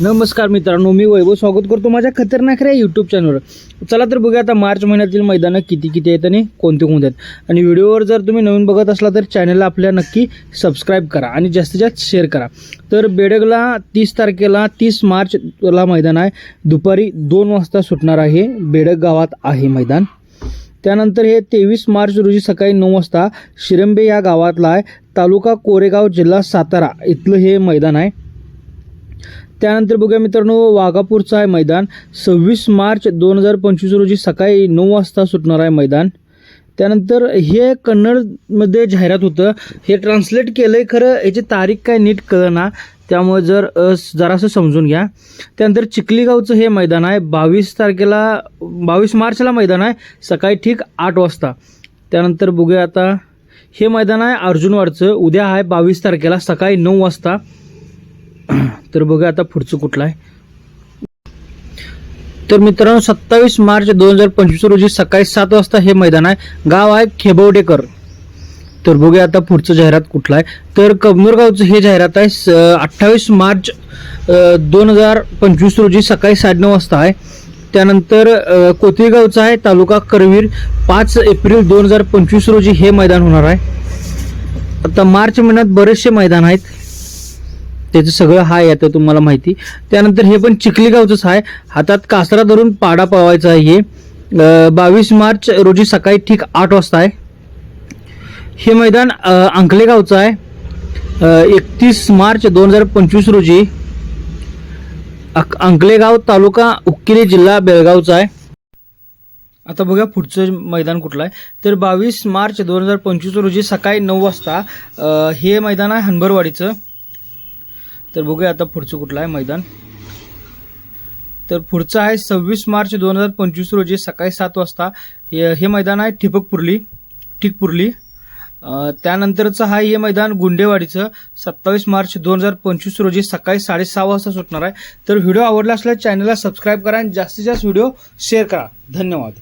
नमस्कार मित्रांनो मी वैभव स्वागत करतो माझ्या खतरनाक रे यूट्यूब चॅनलवर चला तर बघूया आता मार्च महिन्यातील मैदानं किती किती आहेत आणि कोणते कोणते आहेत. आणि व्हिडिओवर जर तुम्ही नवीन बघत असला तर चॅनलला आपल्या नक्की सबस्क्राईब करा आणि जास्तीत जास्त शेअर करा. तर बेडगला तीस तारखेला तीस मार्चला मैदान आहे. दुपारी दोन वाजता सुटणार आहे. बेडग गावात आहे मैदान. त्यानंतर हे तेवीस मार्च रोजी सकाळी नऊ वाजता शिरंबे या गावातला आहे. तालुका कोरेगाव जिल्हा सातारा इथलं हे मैदान आहे. त्यानंतर बघूया मित्रांनो वाघापूरचं आहे मैदान. सव्वीस मार्च दोन हजार पंचवीस रोजी सकाळी नऊ वाजता सुटणार आहे मैदान. त्यानंतर हे कन्नडमध्ये जाहिरात होतं. हे ट्रान्सलेट केलं आहे खरं याची तारीख काय नीट कळना त्यामुळे जर जरासं समजून घ्या. त्यानंतर चिखलीगावचं हे मैदान आहे. बावीस तारखेला बावीस मार्चला मैदान आहे. सकाळी ठीक आठ वाजता. त्यानंतर बघूया आता हे मैदान आहे अर्जुनवाडचं. उद्या आहे बावीस तारखेला सकाळी नऊ वाजता. तर बघूया आता पुढचं कुठलं आहे. तर मित्रांनो सत्तावीस मार्च दोन हजार पंचवीस रोजी सकाळी सात वाजता हे मैदान आहे. गाव आहे खेबवडेकर. तर बघूया आता पुढचं जाहिरात कुठलं आहे. तर कबनूरगावचं हे जाहिरात आहे अठ्ठावीस मार्च दोन हजार पंचवीस रोजी सकाळी साडेनऊ वाजता आहे. त्यानंतर अ, कोथळीगावचं आहे तालुका करवीर पाच एप्रिल दोन हजार पंचवीस रोजी हे मैदान होणार आहे. आता मार्च महिन्यात बरेचसे मैदान आहेत. त्याचं सगळं हाय येतं तुम्हाला माहिती. त्यानंतर हे पण चिखली गावचंच आहे हातात कासरा धरून पाडा पावायचा आहे हे. बावीस मार्च रोजी सकाळी ठीक आठ वाजता आहे. हे मैदान अंकलेगावचं आहे. एकतीस मार्च दोन हजार पंचवीस रोजी अक- अंकलेगाव तालुका उक्किली जिल्हा बेळगावचा आहे. आता बघा पुढचं मैदान कुठलं आहे. तर बावीस मार्च दोन हजार पंचवीस रोजी सकाळी नऊ वाजता हे मैदान आहे हनबरवाडीचं. तर बघूया आता पुढचं कुठलं आहे मैदान. तर पुढचं आहे सव्वीस मार्च दोन हजार पंचवीस रोजी सकाळी सात वाजता. हे हे मैदान आहे ठिपकपुर्ली ठिकपुर्ली. त्यानंतरचं आहे हे मैदान गुंडेवाडीचं. सत्तावीस मार्च दोन हजार पंचवीस रोजी सकाळी साडेसहा वाजता सुटणार आहे. तर व्हिडिओ आवडला असल्यास चॅनलला सबस्क्राईब करा आणि जास्तीत जास्त व्हिडिओ शेअर करा. धन्यवाद.